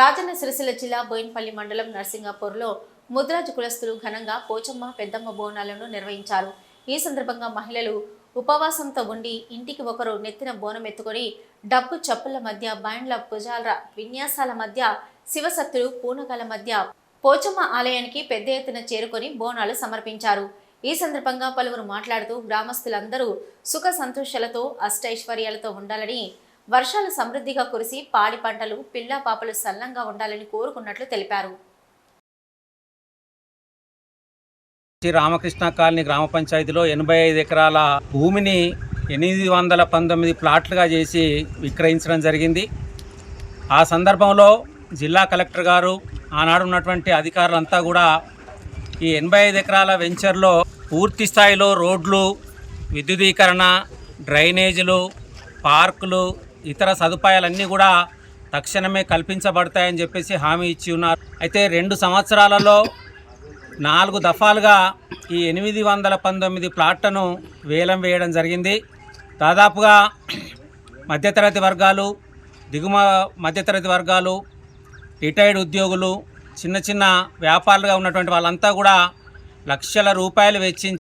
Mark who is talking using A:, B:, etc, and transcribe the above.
A: రాజన్న సిరిసిల్ల జిల్లా బోయిన్పల్లి మండలం నర్సింగాపూర్లో ముద్రాజు కులస్తులు ఘనంగా పోచమ్మ పెద్దమ్మ బోనాలను నిర్వహించారు. ఈ సందర్భంగా మహిళలు ఉపవాసంతో ఉండి ఇంటికి ఒకరు నెత్తిన బోనం ఎత్తుకొని డబ్బు చప్పుల మధ్య బ్యాండ్ల భుజాల విన్యాసాల మధ్య శివశక్తులు పూనకాల మధ్య పోచమ్మ ఆలయానికి పెద్ద ఎత్తున చేరుకొని బోనాలు సమర్పించారు. ఈ సందర్భంగా పలువురు మాట్లాడుతూ గ్రామస్తులందరూ సుఖ సంతోషాలతో అష్టైశ్వర్యాలతో ఉండాలని వర్షాలు సమృద్ధిగా కురిసి పాడి పంటలు పిల్లా పాపలు సల్లంగా ఉండాలని కోరుకున్నట్లు తెలిపారు.
B: శ్రీ రామకృష్ణ కాలనీ గ్రామ పంచాయతీలో ఎనభై ఐదు ఎకరాల భూమిని ఎనిమిది వందల పంతొమ్మిది ప్లాట్లుగా చేసి విక్రయించడం జరిగింది. ఆ సందర్భంలో జిల్లా కలెక్టర్ గారు ఆనాడు ఉన్నటువంటి అధికారులంతా కూడా ఈ ఎనభై ఐదు ఎకరాల వెంచర్లో పూర్తి స్థాయిలో రోడ్లు విద్యుదీకరణ డ్రైనేజీలు పార్కులు ఇతర సదుపాయాలన్నీ కూడా తక్షణమే కల్పించబడతాయని చెప్పేసి హామీ ఇచ్చి ఉన్నారు. అయితే రెండు సంవత్సరాలలో నాలుగు దఫాలుగా ఈ ఎనిమిది వందల పంతొమ్మిది ప్లాట్లను వేలం వేయడం జరిగింది. దాదాపుగా మధ్యతరగతి వర్గాలు దిగుమ మధ్యతరగతి వర్గాలు రిటైర్డ్ ఉద్యోగులు చిన్న చిన్న వ్యాపారులుగా ఉన్నటువంటి వాళ్ళంతా కూడా లక్షల రూపాయలు వెచ్చించి